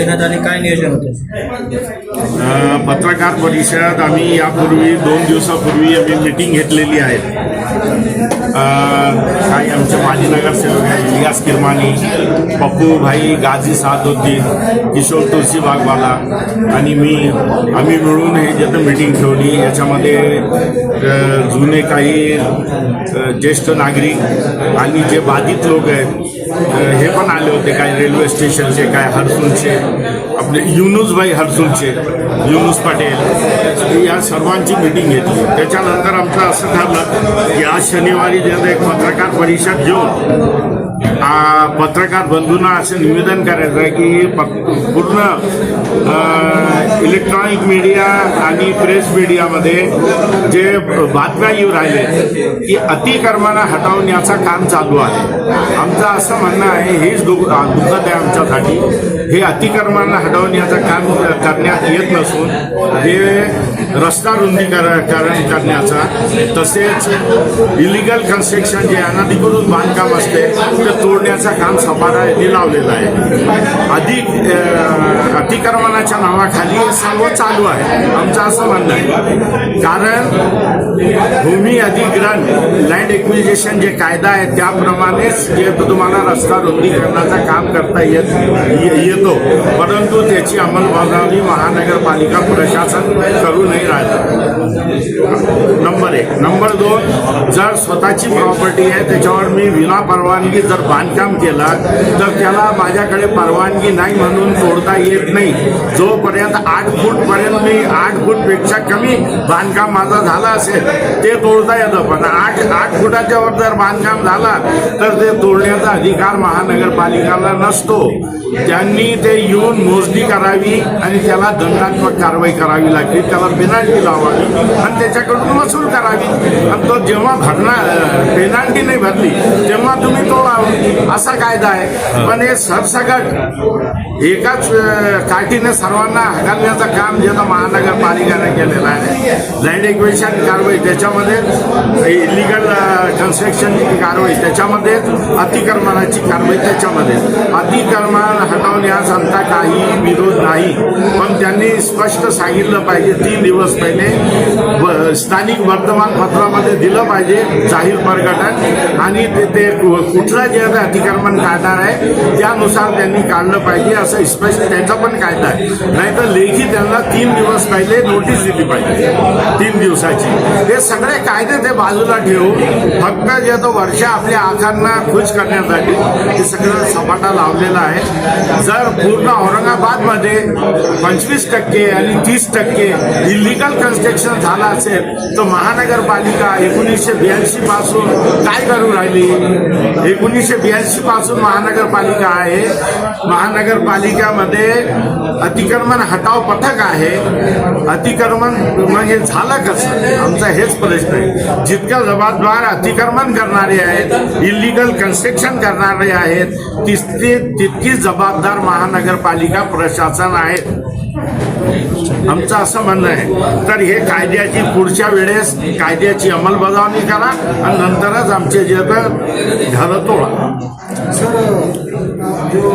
परिषद आणि काय नियोजन होतं? पत्रकार परिषद आम्ही यापूर्वी दोन दिवसापूर्वी आम्ही मिटिंग घेतलेली आहे. काही आमचे माजी नगरसेवक आहे इलियास किरमानी पप्पू भाई गाझी सादुद्दीन किशोर तुळशी बागवाला आणि मी. आम्ही मिळून हे जे मिटिंग ठेवली याच्यामध्ये जुने काही ज्येष्ठ नागरिक आणि जे बाधित लोक आहेत हे पण आले होते काही रेल्वे स्टेशनचे काय हरसूनचे. आपले युनुसभाई हरसूलचे युनुस पाटेल या सर्वांची मिटिंग घेतली. त्याच्यानंतर आमचं असं ठरलं की आज शनिवारी ज्यांना एक पत्रकार परिषद घेऊन पत्रकार बंधूंना असे निवेदन करायचं आहे की प- पूर्ण इलेक्ट्रॉनिक मीडिया आणि प्रेस मीडियामध्ये जे बातम्या येऊ राहिले की अतिकर्मांना हटवण्याचं काम चालू आहे. आमचं असं म्हणणं आहे हेच दु दुःखद आहे आमच्यासाठी. हे अतिकर्मांना हटवण्याचं काम करण्यात येत नसून हे रस्ता रुंदीकरण करण्याचा. तसेच इलिगल कन्स्ट्रक्शन जे अनधिकृत बांधकाम असते ते तोडण्याचं काम सपारा यांनी लावलेलं आहे. अधिक अतिक्रमणाच्या नावाखाली सर्व चालू आहे. आमचं असं म्हणणं आहे. कारण भूमी अधिग्रहण लँड एक्विजिशन जे कायदा आहे त्याप्रमाणेच जे तुम्हाला रस्ता रुंदीकरणाचं काम करता येत ये- येतो. परंतु त्याची अंमलबजावणी महानगरपालिका प्रशासन करू नये. नाही राहणार नंबर एक. नंबर दोन जर स्वतःची प्रॉपर्टी आहे त्याच्यावर मी विना परवानगी जर बांधकाम केला तर त्याला माझ्याकडे परवानगी नाही म्हणून तोडता येत नाही. जोपर्यंत आठ फूट पर्यंत मी आठ फूटपेक्षा कमी बांधकाम माझा झाला असेल ते तोडता येतं. पण आठ आठ फुटाच्या वर जर बांधकाम झाला तर ते तोडण्याचा अधिकार महानगरपालिकाला नसतो. त्यांनी ते येऊन मोजणी करावी आणि त्याला दंडात्मक कारवाई करावी लागते. त्याला पेनाल्टी लावावी आणि त्याच्याकडून वसूल करावी. आणि तो जेव्हा भरणार पेनाल्टी नाही भरली तेव्हा तुम्ही तोडावं असा कायदा आहे. पण हे सरसकट एकाच काठीने सर्वांना हकलण्याचं काम जे आता महानगरपालिकेने केलेलं आहे. लँड एक्वेशन कारवाई त्याच्यामध्ये इलिगल कन्स्ट्रक्शनची कारवाई त्याच्यामध्ये अतिक्रमणाची कारवाई त्याच्यामध्ये. अतिक्रमण हटवण्यास आमचा काही विरोध नाही. पण त्यांनी स्पष्ट सांगितलं पाहिजे तीन दिवस पहिले स्थानिक वर्तमानपत्रामध्ये दिलं पाहिजे जाहीर प्रकटन. आणि ते ते कुठलं जे आता अतिक्रमण काढणार आहे त्यानुसार त्यांनी काढलं पाहिजे असं स्पष्ट त्याचा पण कायदा आहे. नाहीतर लेखी त्यांना तीन दिवस पहिले नोटीस दिली पाहिजे. तीन दिवसाची. हे सगळे कायदे ते बाजूला ठेवून फक्त जे तो वर्ष आपल्या आखांना खुश करण्यासाठी हे सगळं सपाटा लावलेला आहे. जर पूर्ण औरंगाबादमध्ये पंचवीस टक्के आणि तीस टक्के दिल्ली इलिगल कन्स्ट्रक्शन झालं असेल तर महानगरपालिका एकोणीसशे ब्याऐंशी पासून काय करू राहिली? एकोणीसशे ब्याऐंशी पासून महानगरपालिका आहे. महानगरपालिकामध्ये अतिक्रमण हटाव पथक आहे. अतिक्रमण मग हे झालं कसं? आमचा हेच प्रश्न आहे. जितक्या जबाबदार अतिक्रमण करणारे आहेत इलिगल कन्स्ट्रक्शन करणारे आहेत तितकी तितकी जबाबदार महानगरपालिका प्रशासन आहे आमचं असं म्हणणं आहे. तर हे कायद्याची पुढच्या वेळेस कायद्याची अंमलबजावणी करा आणि नंतरच आमचे जे तर घरं तोडा. सर जो